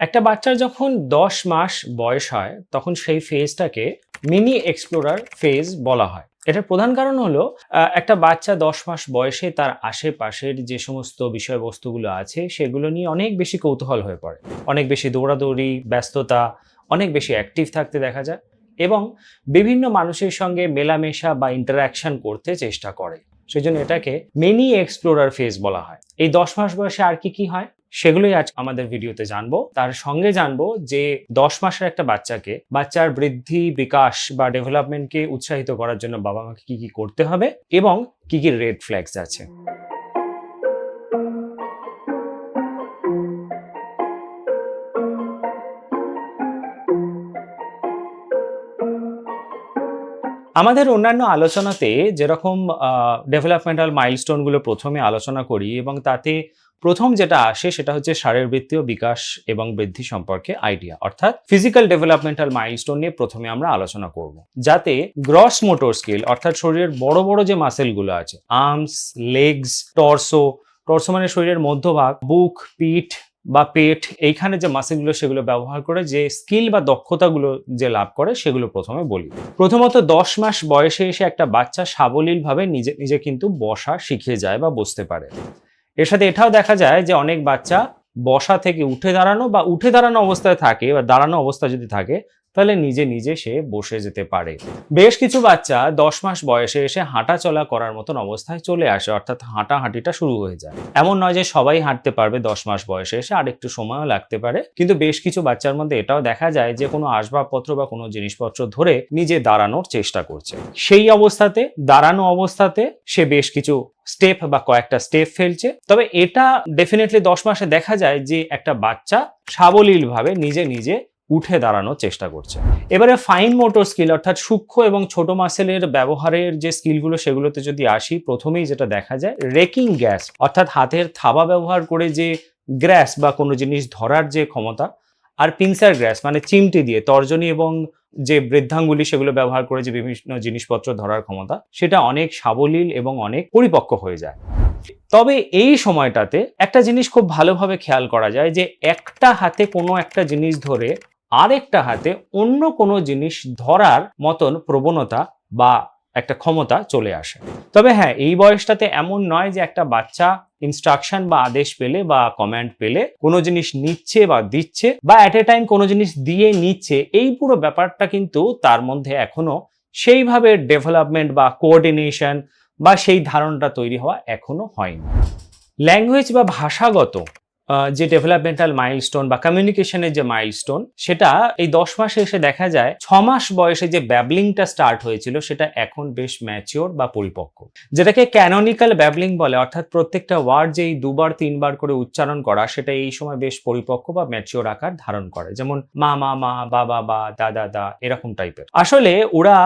একটা বাচ্চার যখন দশ মাস বয়স হয়, তখন সেই ফেজটাকে মিনি এক্সপ্লোরার ফেজ বলা হয়। এটার প্রধান কারণ হলো একটা বাচ্চা দশ মাস বয়সে তার আশেপাশের যে সমস্ত বিষয়বস্তুগুলো আছে, সেগুলো নিয়ে অনেক বেশি কৌতূহল হয়ে পড়ে। অনেক বেশি দৌড়াদৌড়ি, ব্যস্ততা, অনেক বেশি অ্যাক্টিভ থাকতে দেখা যায় এবং বিভিন্ন মানুষের সঙ্গে মেলামেশা বা ইন্টারাকশন করতে চেষ্টা করে। সেই জন্য এটাকে মেনি এক্সপ্লোরার ফেজ বলা হয়। এই দশ মাস বয়সে আর কি কি হয়? সেগুলোই আজ আমাদের ভিডিওতে জানব। তার সঙ্গে জানব যে দশ মাসের একটা বাচ্চাকে, বাচ্চার বৃদ্ধি, বিকাশ বা ডেভেলপমেন্টকে উৎসাহিত করার জন্য বাবা মাকে কি কি করতে হবে এবং কি কি রেড ফ্ল্যাগস আছে। আমাদের অন্যান্য আলোচনাতে যেরকম ডেভেলপমেন্টাল মাইলস্টোনগুলো প্রথমে আলোচনা করি এবং তাতে প্রথম যেটা আসে সেটা হচ্ছে শারীরবৃত্তীয় বিকাশ এবং বৃদ্ধি সম্পর্কে আইডিয়া অর্থাৎ ফিজিক্যাল ডেভেলপমেন্টাল মাইলস্টোন নিয়ে প্রথমে আমরা আলোচনা করব। যাতে গ্রস মোটর স্কিল অর্থাৎ শরীরের বড় বড় যে মাসেলগুলো আছে আর্মস লেগস টর্সো টর্সো মানে শরীরের মধ্যভাগ, বুক, পিঠ বা পেট, এইখানে যে মাসেলগুলো সেগুলো ব্যবহার করে যে স্কিল বা দক্ষতাগুলো যে লাভ করে সেগুলো প্রথমে বলি। প্রথমত দশ মাস বয়সে এসে একটা বাচ্চা সাবলীলভাবে নিজে নিজে কিন্তু বসা শিখে যায় বা বসতে পারে। এর সাথে এটাও দেখা যায় যে অনেক বাচ্চা বসা থেকে উঠে দাঁড়ানো বা উঠে দাঁড়ানো অবস্থায় থাকে বা দাঁড়ানো অবস্থা যদি থাকে তাহলে নিজে নিজে সে বসে যেতে পারে। বেশ কিছু বাচ্চা দশ মাস বয়সে এসে হাঁটা চলা করার মতন অবস্থায় চলে আসে, অর্থাৎ হাঁটা হাঁটিটা শুরু হয়ে যায়। এমন নয় যে সবাই হাঁটতে পারবে দশ মাস বয়সে এসে আর একটু সময়ও লাগতে পারে। কিন্তু বেশ কিছু বাচ্চার মধ্যে এটাও দেখা যায় যে কোনো আসবাবপত্র বা কোনো জিনিসপত্র ধরে নিজে দাঁড়ানোর চেষ্টা করছে। সেই অবস্থাতে, দাঁড়ানো অবস্থাতে সে বেশ কিছু স্টেপ বা কয়েকটা স্টেপ ফেলছে। তবে এটা ডেফিনেটলি দশ মাসে দেখা যায় যে একটা বাচ্চা সাবলীলভাবে নিজে নিজে উঠে দাঁড়ানোর চেষ্টা করছে। এবারে ফাইন মোটর স্কিল অর্থাৎ সূক্ষ্ম এবং ছোট মাসেলের ব্যবহারের যে স্কিলগুলো সেগুলোতে যদি আসি, প্রথমেই যেটা দেখা যায় রেকিং গ্যাস অর্থাৎ হাতের থাবা ব্যবহার করে যে গ্র্যাস বা কোনো জিনিস ধরার যে ক্ষমতা, আর পিনসার গ্র্যাস মানে চিমটি দিয়ে তর্জনী এবং যে বৃদ্ধাঙ্গুলি, সেগুলো ব্যবহার করে যে বিভিন্ন জিনিসপত্র ধরার ক্ষমতা, সেটা অনেক সাবলীল এবং অনেক পরিপক্ক হয়ে যায়। তবে এই সময়টাতে একটা জিনিস খুব ভালোভাবে খেয়াল করা যায় যে একটা হাতে কোনো একটা জিনিস ধরে আরেকটা হাতে অন্য কোনো জিনিস ধরার মতন প্রবণতা বা একটা ক্ষমতা চলে আসে। তবে হ্যাঁ এই বয়সটাতে এমন নয় যে একটা বাচ্চা ইনস্ট্রাকশন বা আদেশ পেলে বা কমান্ড পেলে কোনো জিনিস নিচ্ছে বা দিচ্ছে বা অ্যাট এ টাইম কোনো জিনিস দিয়ে নিচ্ছে, এই পুরো ব্যাপারটা কিন্তু তার মধ্যে এখনও সেইভাবে ডেভেলপমেন্ট বা কোঅর্ডিনেশন বা সেই ধারণাটা তৈরি হওয়া এখনও হয়নি। ল্যাঙ্গুয়েজ বা ভাষাগত যে ডেভেলপমেন্টাল মাইলস্টোন বা কমিউনিকেশনের যে মাইলস্টোন সেটা এই দশ মাসে এসে দেখা যায়, ছ মাস বয়সে যে ব্যাবলিংটা স্টার্ট হয়েছিল, সেটা এখন বেশ ম্যাচিওর বা পরিপক্ক। যেটাকে ক্যাননিক্যাল ব্যাবলিং বলে, অর্থাৎ প্রত্যেকটা ওয়ার্ড যেই দুবার, তিনবার করে উচ্চারণ করা, সেটা এই সময় বেশ পরিপক্ক বা ম্যাচিওর আকার ধারণ করে। যেমন মা মা মা বাবা বা দাদা দা এরকম টাইপের আসলে ওরা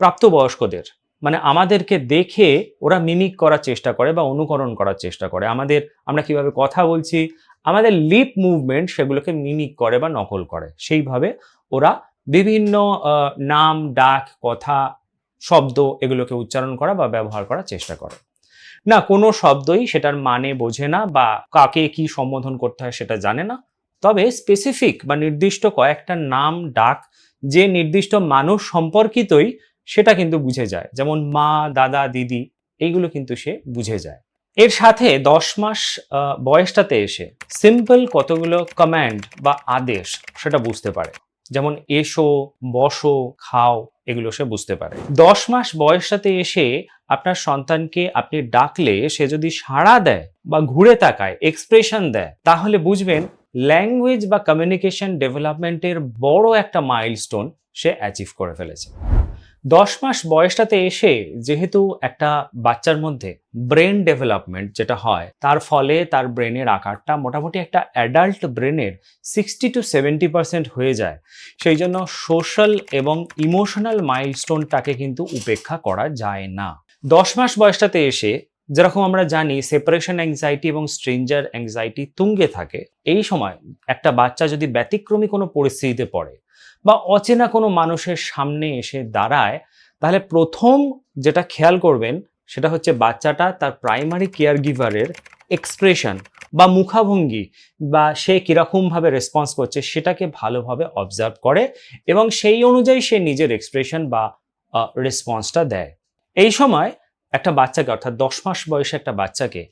প্রাপ্তবয়স্কদের মানে আমাদেরকে দেখে ওরা মিমিক করার চেষ্টা করে বা অনুকরণ করার চেষ্টা করে। আমাদের, আমরা কীভাবে কথা বলছি আমাদের লিপ মুভমেন্ট সেগুলোকে মিমিক করে বা নকল করে। সেইভাবে ওরা বিভিন্ন নাম, ডাক, কথা, শব্দ এগুলোকে উচ্চারণ করা বা ব্যবহার করার চেষ্টা করে। না, কোনো শব্দই সেটার মানে বোঝে না বা কাকে কি সম্বোধন করতে হয় সেটা জানে না। তবে স্পেসিফিক বা নির্দিষ্ট কয়েকটা নাম, ডাক যে নির্দিষ্ট মানুষ সম্পর্কিতই সেটা কিন্তু বুঝে যায়। যেমন মা, দাদা, দিদি, এইগুলো কিন্তু সে বুঝে যায়। এর সাথে দশ মাস বয়সটাতে এসে সিম্পল কতগুলো কমান্ড বা আদেশ সেটা বুঝতে পারে। যেমন এসো, বসো, খাও, এগুলো সে বুঝতে পারে। দশ মাস বয়সটাতে এসে আপনার সন্তানকে আপনি ডাকলে সে যদি সাড়া দেয় বা ঘুরে তাকায় এক্সপ্রেশন দেয়, তাহলে বুঝবেন ল্যাঙ্গুয়েজ বা কমিউনিকেশন ডেভেলপমেন্টের বড় একটা মাইলস্টোন সে অ্যাচিভ করে ফেলেছে। দশ মাস বয়সটাতে এসে যেহেতু একটা বাচ্চার মধ্যে ব্রেন ডেভেলপমেন্ট যেটা হয়, তার ফলে তার ব্রেনের আকারটা মোটামুটি একটা অ্যাডাল্ট ব্রেনের সিক্সটি টু সেভেন্টি পার্সেন্ট হয়ে যায়। সেই জন্য সোশ্যাল এবং ইমোশনাল মাইলস্টোনটাকে কিন্তু উপেক্ষা করা যায় না। দশ মাস বয়সটাতে এসে যেরকম আমরা জানি সেপারেশন অ্যাংজাইটি এবং স্ট্রেঞ্জার অ্যাংজাইটি তুঙ্গে থাকে, এই সময় একটা বাচ্চা যদি ব্যতিক্রমী কোনো পরিস্থিতিতে পড়ে বা অচেনা কোনো মানুষের সামনে এসে দাঁড়ায়, তাহলে প্রথম যেটা খেয়াল করবেন সেটা হচ্ছে বাচ্চাটা তার প্রাইমারি কেয়ার গিভারের এক্সপ্রেশন বা মুখাভঙ্গি বা সে কীরকমভাবে রেসপন্স করছে সেটাকে ভালোভাবে অবজার্ভ করে এবং সেই অনুযায়ী সে নিজের এক্সপ্রেশন বা রেসপন্সটা দেয়। এই সময় একটা বাচ্চাকে, অর্থাৎ দশ মাস বয়সে একটা বাচ্চাকে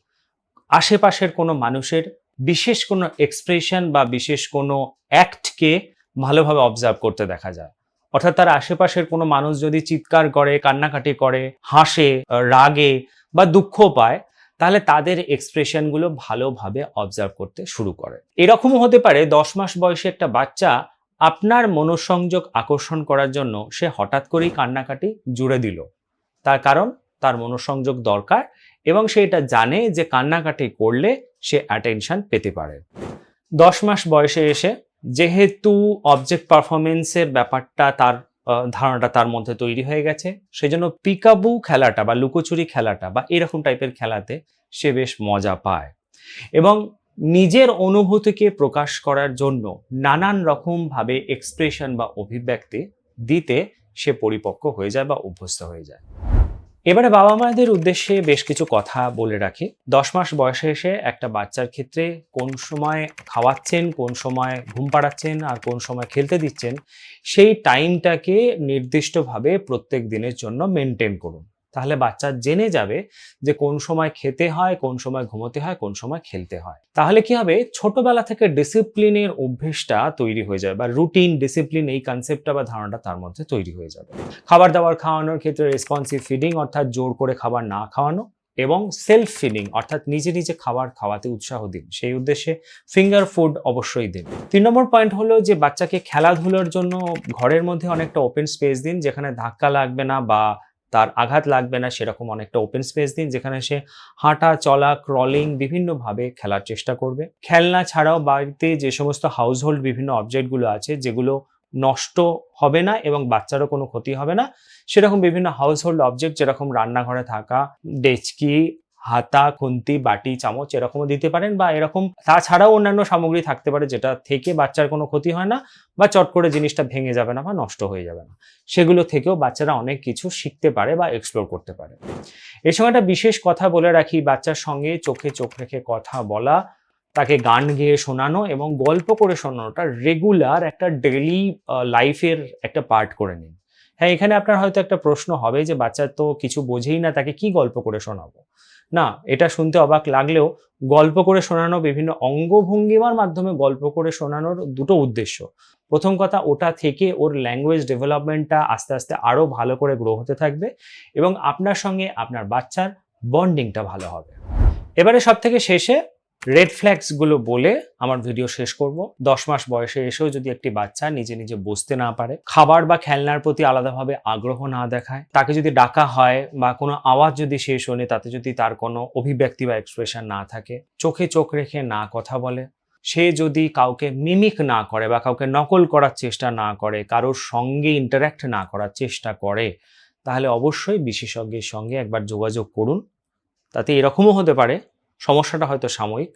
আশেপাশের কোনো মানুষের বিশেষ কোনো এক্সপ্রেশন বা বিশেষ কোনো অ্যাক্টকে ভালোভাবে অবজার্ভ করতে দেখা যায়। অর্থাৎ তার আশেপাশের কোনো মানুষ যদি চিৎকার করে, কান্নাকাটি করে, হাসে, রাগে বা দুঃখ পায়, তাহলে তাদের এক্সপ্রেশনগুলো ভালোভাবে অবজার্ভ করতে শুরু করে। এরকমও হতে পারে দশ মাস বয়সে একটা বাচ্চা আপনার মনোসংযোগ আকর্ষণ করার জন্য সে হঠাৎ করেই কান্নাকাটি জুড়ে দিল। তার কারণ তার মনোসংযোগ দরকার এবং সে এটা জানে যে কান্নাকাটি করলে সে অ্যাটেনশন পেতে পারে। দশ মাস বয়সে এসে যেহেতু অবজেক্ট পারফরমেন্সের ব্যাপারটা তার ধারণাটা তার মধ্যে তৈরি হয়ে গেছে, সেজন্য পিকাবু খেলাটা বা লুকোচুরি খেলাটা বা এরকম টাইপের খেলাতে সে বেশ মজা পায়। এবং নিজের অনুভূতিকে প্রকাশ করার জন্য নানান রকমভাবে এক্সপ্রেশন বা অভিব্যক্তি দিতে সে পরিপক্ক হয়ে যায় বা অভ্যস্ত হয়ে যায়। এবারে বাবা মায়েদের উদ্দেশ্যে বেশ কিছু কথা বলে রাখি। দশ মাস বয়সে এসে একটা বাচ্চার ক্ষেত্রে কোন সময় খাওয়াচ্ছেন, কোন সময় ঘুম পাড়াচ্ছেন আর কোন সময় খেলতে দিচ্ছেন, সেই টাইমটাকে নির্দিষ্টভাবে প্রত্যেক দিনের জন্য মেনটেন করুন। তাহলে বাচ্চা জেনে যাবে যে কোন সময় খেতে হয়, কোন সময় ঘুমোতে হয়, কোন সময় খেলতে হয়। তাহলে কি হবে? ছোটবেলা থেকে ডিসিপ্লিনের অভ্যেসটা তৈরি হয়ে যাবে বা রুটিন, ডিসিপ্লিন এই কনসেপ্টটা বা ধারণাটা তার মধ্যে তৈরি হয়ে যাবে। খাবার দাবার খাওয়ানোর ক্ষেত্রে রেসপন্সিভ ফিডিং অর্থাৎ জোর করে খাবার না খাওয়ানো এবং সেলফ ফিডিং অর্থাৎ নিজে নিজে খাবার খাওয়াতে উৎসাহ দিন। সেই উদ্দেশ্যে ফিঙ্গার ফুড অবশ্যই দিন। তিন নম্বর পয়েন্ট হলো যে বাচ্চাকে খেলাধুলোর জন্য ঘরের মধ্যে অনেকটা ওপেন স্পেস দিন, যেখানে ধাক্কা লাগবে না বা তার আঘাত লাগবে না, সেরকম অনেকটা ওপেন স্পেস দিন, যেখানে সে হাঁটা, চলা ক্রলিং বিভিন্নভাবে খেলার চেষ্টা করবে। খেলনা ছাড়াও বাড়িতে যে সমস্ত হাউসহোল্ড বিভিন্ন অবজেক্টগুলো আছে, যেগুলো নষ্ট হবে না এবং বাচ্চারও কোনো ক্ষতি হবে না, সেরকম বিভিন্ন হাউসহোল্ড অবজেক্ট যেরকম রান্নাঘরে থাকা, ডেচকি হাতা, খুন্তি, বাটি, চামচ এরকমও দিতে পারেন বা এরকম তাছাড়াও অন্যান্য সামগ্রী থাকতে পারে যেটা থেকে বাচ্চার কোনো ক্ষতি হয় না বা চট করে জিনিসটা ভেঙে যাবে না বা নষ্ট হয়ে যাবে না। সেগুলো থেকেও বাচ্চারা অনেক কিছু শিখতে পারে বা এক্সপ্লোর করতে পারে। এর সঙ্গে একটা বিশেষ কথা বলে রাখি, বাচ্চার সঙ্গে চোখে চোখ রেখে কথা বলা, তাকে গান গেয়ে শোনানো এবং গল্প করে শোনানোটা রেগুলার একটা ডেইলি লাইফের একটা পার্ট করে নিন। হ্যাঁ এখানে আপনার হয়তো একটা প্রশ্ন হবে যে বাচ্চা তো কিছু বোঝেই না, তাকে কি গল্প করে শোনাবো? না, এটা শুনতে অবাক লাগলেও গল্প করে শোনানো বিভিন্ন অঙ্গভঙ্গিমার মাধ্যমে গল্প করে শোনানোর দুটো উদ্দেশ্য। প্রথম কথা, ওটা থেকে ওর ল্যাঙ্গুয়েজ ডেভেলপমেন্টটা আস্তে আস্তে আরও ভালো করে গ্রো হতে থাকবে এবং আপনার সঙ্গে আপনার বাচ্চার বন্ডিংটা ভালো হবে। এবারে সব থেকে শেষে রেড ফ্ল্যাগসগুলো বলে আমার ভিডিও শেষ করব। দশ মাস বয়সে এসেও যদি একটি বাচ্চা নিজে নিজে বসতে না পারে, খাবার বা খেলনার প্রতি আলাদাভাবে আগ্রহ না দেখায়, তাকে যদি ডাকা হয় বা কোনো আওয়াজ যদি সে শোনে, তাতে যদি তার কোনো অভিব্যক্তি বা এক্সপ্রেশন না থাকে, চোখে চোখ রেখে না কথা বলে, সে যদি কাউকে মিমিক না করে বা কাউকে নকল করার চেষ্টা না করে, কারোর সঙ্গে ইন্টারাক্ট না করার চেষ্টা করে, তাহলে অবশ্যই বিশেষজ্ঞের সঙ্গে একবার যোগাযোগ করুন। তাতে এরকমও হতে পারে সমস্যাটা হয়তো সাময়িক,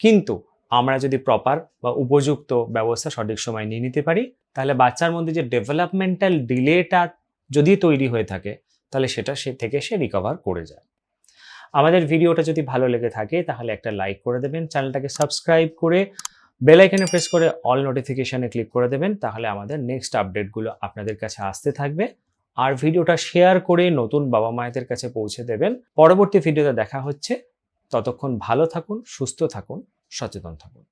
কিন্তু আমরা যদি প্রপার বা উপযুক্ত ব্যবস্থা সঠিক সময় নিয়ে নিতে পারি, তাহলে বাচ্চার মধ্যে যে ডেভেলপমেন্টাল ডিলেটা যদি তৈরি হয়ে থাকে, তাহলে সেটা সে থেকে সে রিকভার করে যায়। আমাদের ভিডিওটা যদি ভালো লেগে থাকে, তাহলে একটা লাইক করে দেবেন, চ্যানেলটাকে সাবস্ক্রাইব করে বেল আইকনে প্রেস করে অল নোটিফিকেশানে ক্লিক করে দেবেন, তাহলে আমাদের নেক্সট আপডেটগুলো আপনাদের কাছে আসতে থাকবে। আর ভিডিওটা শেয়ার করে নতুন বাবা মায়েদের কাছে পৌঁছে দেবেন। পরবর্তী ভিডিওতে দেখা হচ্ছে। ততক্ষণ ভালো থাকুন সুস্থ থাকুন সচেতন থাকুন।